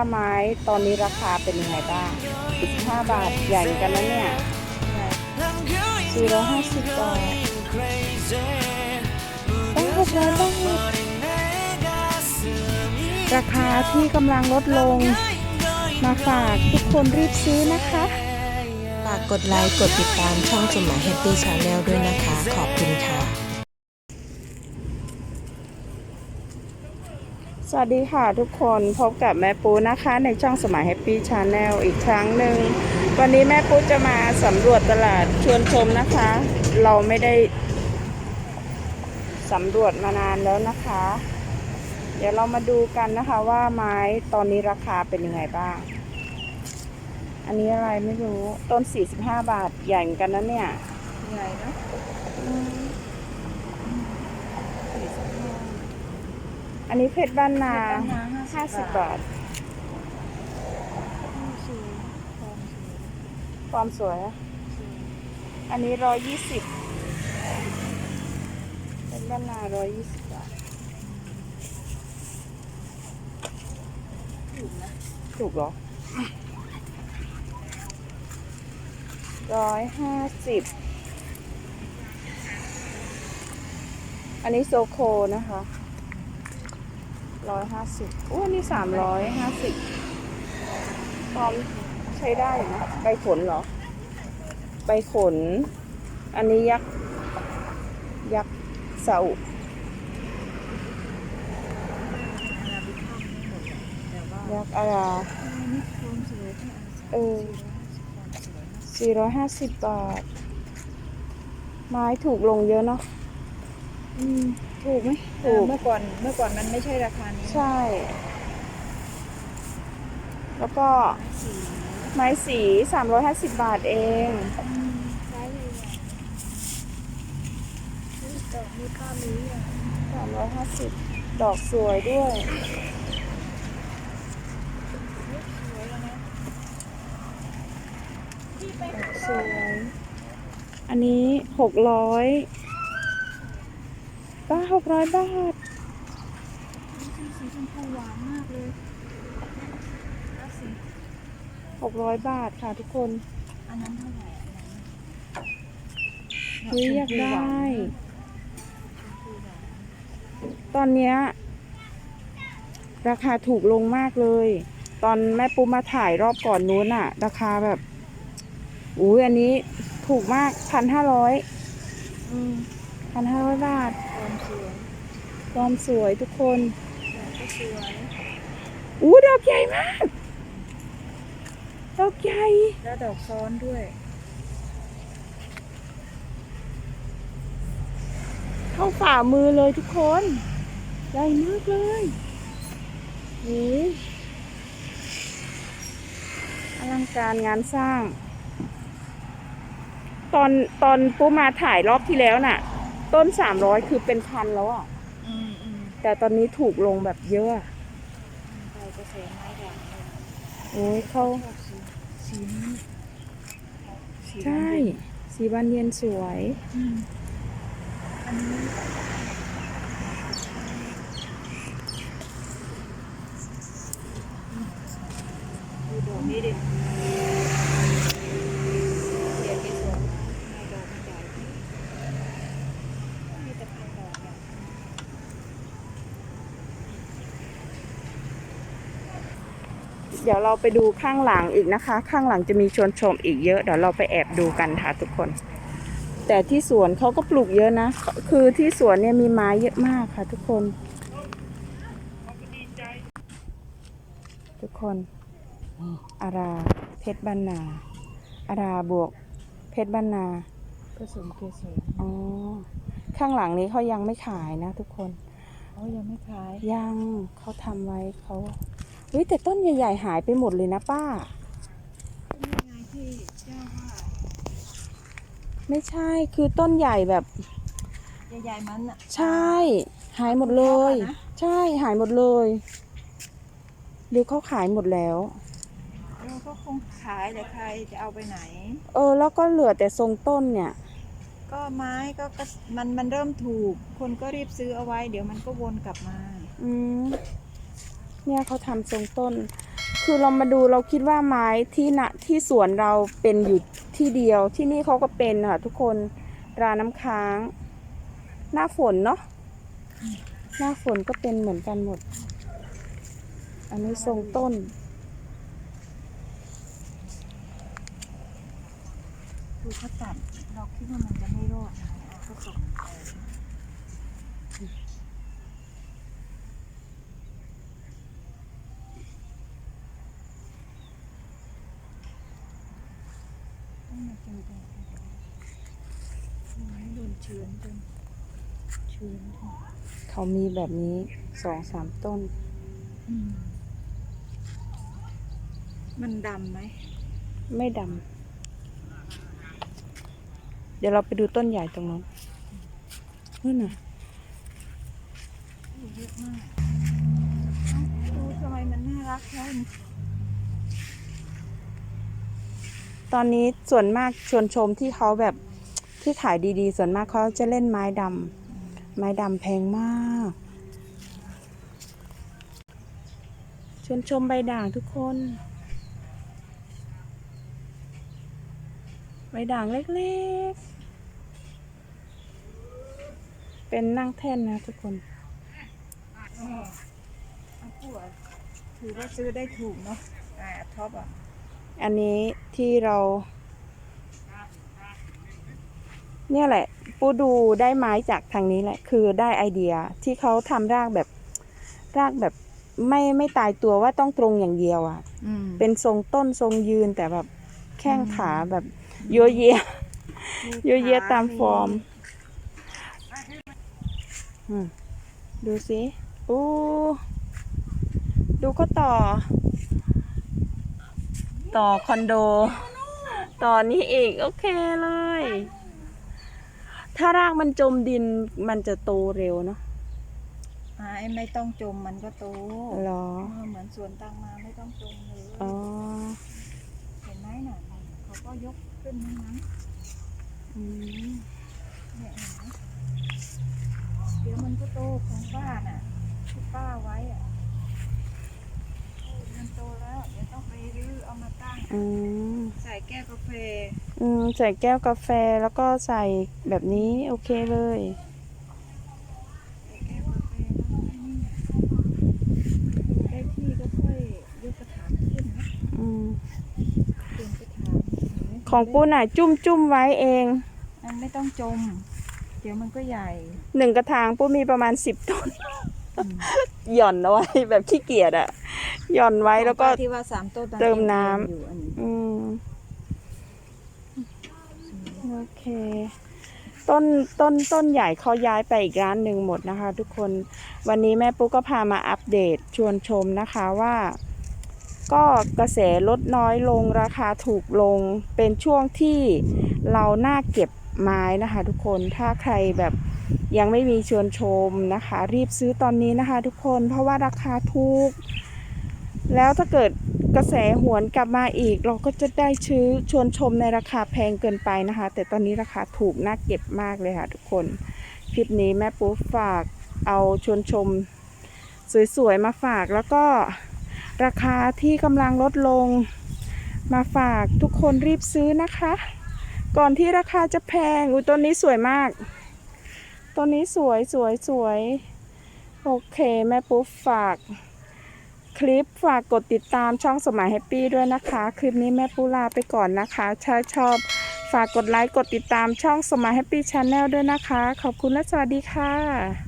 าไม้ตอนนี้ราคาเป็นยังไงบ้าง 15 บาทใหญ่เหมือนกันนะเนี่ย450บาทตั้งหกร้อยบาทราคาที่กำลังลดลง มาฝากทุกคนรีบซื้อนะคะ ฝากกดไลค์ กดติดตามช่องสมหมายแฮปปี้ชาแนลด้วยนะคะ ขอบคุณค่ะ สวัสดีค่ะทุกคนพบกับแม่ปูนะคะในช่องสมัยแฮปปี้ชาแนลอีกครั้งหนึ่ง วันนี้แม่ปูจะมาสำรวจตลาดชวนชมนะคะ เราไม่ได้สำรวจมานานแล้วนะคะ เดี๋ยวเรามาดูกันนะคะว่าไม้ตอนนี้ราคาเป็นยังไงบ้าง อันนี้อะไรไม่รู้ต้น 45 บาทใหญ่เหมือนกันนะเนี่ยใหญ่นะ อันนี้เพชรบ้านนาห้าสิบ50บาท ความสวยอะอันนี้ร้อยยี่สิบเป็นบ้านนาร้อยยี่สิบบาท ถูกนะ ถูกเหรอร้อยห้าสิบ อันนี้โซโคนะคะ ร้อยห้าสิบอู้นนี้สามร้อยห้าสิบพร้อมใช้ได้นะใบขนเหรอ ใบขน อันนี้ยักษ์ยักษ์เสาแต่ว่ายักษ์อาราเออสี่ร้อยห้าสิบบาท ไม้ถูกลงเยอะเนาะอืม ถูกไหมถูถูกกเมื่อก่อนเมื่อก่อนมันไม่ใช่ราคานี้ใช่ แล้วก็สีไม้สีสามร้อยห้าสิบบาทเองใช้เลยอะนี่ดอกมีค่านี้อะสามร้อยห้าสิบดอกสวยด้วยสวยแล้วนะดอกสวย อันนี้หกร้อย ป้าหกร้อยบาทสีชมพูหวานมากเลยแล้วสีหกร้อยบาทค่ะทุกคน อันนั้นเท่าไหร่อันนั้นเฮ้ยอยากได้ชมพูหวานตอนเนี้ยราคาถูกลงมากเลย ตอนแม่ปูมาถ่ายรอบก่อนนู้นอะราคาแบบอุ้ยอันนี้ถูกมากพันห้าร้อยอืม พันห้าร้อยบาทความสวยความสวยทุกคนดอกก็สวยอู้ดอกใหญ่มาก ดอกใหญ่ แล้วดอกซ้อนด้วย เข้าฝ่ามือเลยทุกคนใหญ่มากเลยโอ้ยอลังการงานสร้าง ตอนตอนปูมาถ่ายรอบที่แล้วน่ะ ต้นสามร้อยคือเป็นพันแล้วอะ อืมอืมแต่ตอนนี้ถูกลงแบบเยอะอะไปกระแสไม้ด่างเลยโอ้ยเขาชอบสีสีนี้สีใช่สีบานเย็นสวย อืมอันนี้ดูดอกนี้ดิเดี๋ยวนี้สวยมากในดอกมันใหญ่มีแต่พันดอกเนี่ย เดี๋ยวเราไปดูข้างหลังอีกนะคะ ข้างหลังจะมีชวนชมอีกเยอะเดี๋ยวเราไปแอบดูกันค่ะทุกคน แต่ที่สวนเขาก็ปลูกเยอะนะ คือที่สวนเนี่ยมีไม้เยอะมากค่ะ ทุกคน ทุกคนนี่อาราเพชรบ้านนาอาราบวกเพชรบ้านนาผสมเกสรอ๋อข้างหลังนี้เขายังไม่ขายนะ ทุกคนเขายังไม่ขายยังเขาทำไว้เขา เฮ้ยแต่ต้นใหญ่ ๆ หายไปหมดเลยนะป้านี่ไงที่เจ้าว่าไม่ใช่คือต้นใหญ่แบบ ใหญ่ๆมันอะ ใช่ หายหมดเลยคุณพ่อนะ ใช่หายหมดเลย หรือเขาขายหมดแล้ว เออก็คงขายแต่ใครจะเอาไปไหน เออ แล้วก็เหลือแต่ทรงต้นเนี่ย ก็ไม้ก็ก็มันมันเริ่มถูก คนก็รีบซื้อเอาไว้ เดี๋ยวมันก็วนกลับมา อืม เนี่ยเขาทำทรงต้น คือเรามาดูเราคิดว่าไม้ที่ณที่สวนเราเป็นอยู่ที่เดียวที่นี่เขาก็เป็นค่ะทุกคนราน้ำค้าง หน้าฝนเนาะหน้าฝนก็เป็นเหมือนกันหมด อันนี้ทรงต้นคือเขาตัดเราคิดว่ามันจะไม่รอดนะเอาก็ส่งไปต้องมาเจอกันไม่ โดนเชื้อนจนเชื้อนเขามีแบบนี้สองสามต้น อืมมันดำไหมไม่ดำ เดี๋ยวเราไปดูต้นใหญ่ตรงนั้นนู่นน่ะเยอะมากดูทำไมมันน่ารักแค่นี้ ตอนนี้ส่วนมากชวนชมที่เขาแบบที่ขายดีๆ ส่วนมากเขาจะเล่นไม้ดำไม้ดำแพงมากชวนชมใบด่างทุกคน ใบด่างเล็กๆ เป็นนั่งแท่นนะทุกคนเอาปวดถือว่าซื้อได้ถูกเนาะอ่าท็อปอะ อันนี้ที่เรา เนี่ยแหละ ปูดูได้ไม้จากทางนี้แหละ คือได้ไอเดียที่เขาทำรากแบบรากแบบไม่ไม่ตายตัวว่าต้องตรงอย่างเดียวอะ่ะอืมเป็นทรงต้นทรงยืนแต่แบบแข้งขาแบบโยเยะโยเยะตามฟอร์มอืมดูสิอู้ดูเขาต่อ ต่อคอนโด ต่อนี้อีก โอเคเลย ถ้ารากมันจมดินมันจะโตเร็วเนาะอ่าไอ้ไม่ต้องจมมันก็โตเหรอเออเหมือนสวนตังมาไม่ต้องจมเลยอ๋อ เห็นไหมน่ะเขาก็ยกขึ้นทั้งนั้นอืมเนี่ยเห็นไหมเดี๋ยวมันก็โตของป้าน่ะที่ป้าไว้อะมันโตแล้วเดี๋ยวต้องไปรื้อเอามาตั้งอืมใส่แก้วกาแฟ อืมใส่แก้วกาแฟแล้วก็ใส่แบบนี้โอเคเลย ใส่แก้วกาแฟแล้วก็ไอ้นี่ดูได้ที่ก็ค่อยยกกระถางขึ้นนะอืมเปลี่ยนกระถางเห็นไหมของปูน่ะจุ้มจุ้มไว้เองมันไม่ต้องจม เดี๋ยวมันก็ใหญ่หนึ่งกระถางปูมีประมาณสิบต้นหย่อนเอาไว้แบบขี้เกียจอะ หย่อนไว้แล้วก็ของป้าที่ว่าสามต้นตอนเติมน้ำยังอยู่อันนี้อืมโอเค ต้นต้นต้นใหญ่เขาย้ายไปอีกร้านหนึ่งหมดนะคะ ทุกคนวันนี้แม่ปุ๊กก็พามาอัปเดตชวนชมนะคะว่า ก็กระแสลดน้อยลงราคาถูกลงเป็นช่วงที่เราน่าเก็บไม้นะคะ ทุกคนถ้าใครแบบยังไม่มีชวนชมนะคะ รีบซื้อตอนนี้นะคะ ทุกคนเพราะว่าราคาถูก แล้วถ้าเกิดกระแสหวนกลับมาอีก เราก็จะได้ชื้อชวนชมในราคาแพงเกินไปนะคะ แต่ตอนนี้ราคาถูกน่าเก็บมากเลยค่ะทุกคน คลิปนี้แม่ปูฝากเอาชวนชมสวยๆมาฝากแล้วก็ราคาที่กำลังลดลงมาฝากทุกคนรีบซื้อนะคะ ก่อนที่ราคาจะแพงอุ้ยต้นนี้สวยมากต้นนี้สวยสวยสวยโอเค แม่ปุ๊ฝาก คลิปฝากกดติดตามช่องสมัยแฮปปี้ด้วยนะคะ คลิปนี้แม่ปูลาไปก่อนนะคะถ้าชอบ ฝากกดไลค์กดติดตามช่องสมัยแฮปปี้ชาแนลด้วยนะคะ ขอบคุณและสวัสดีค่ะ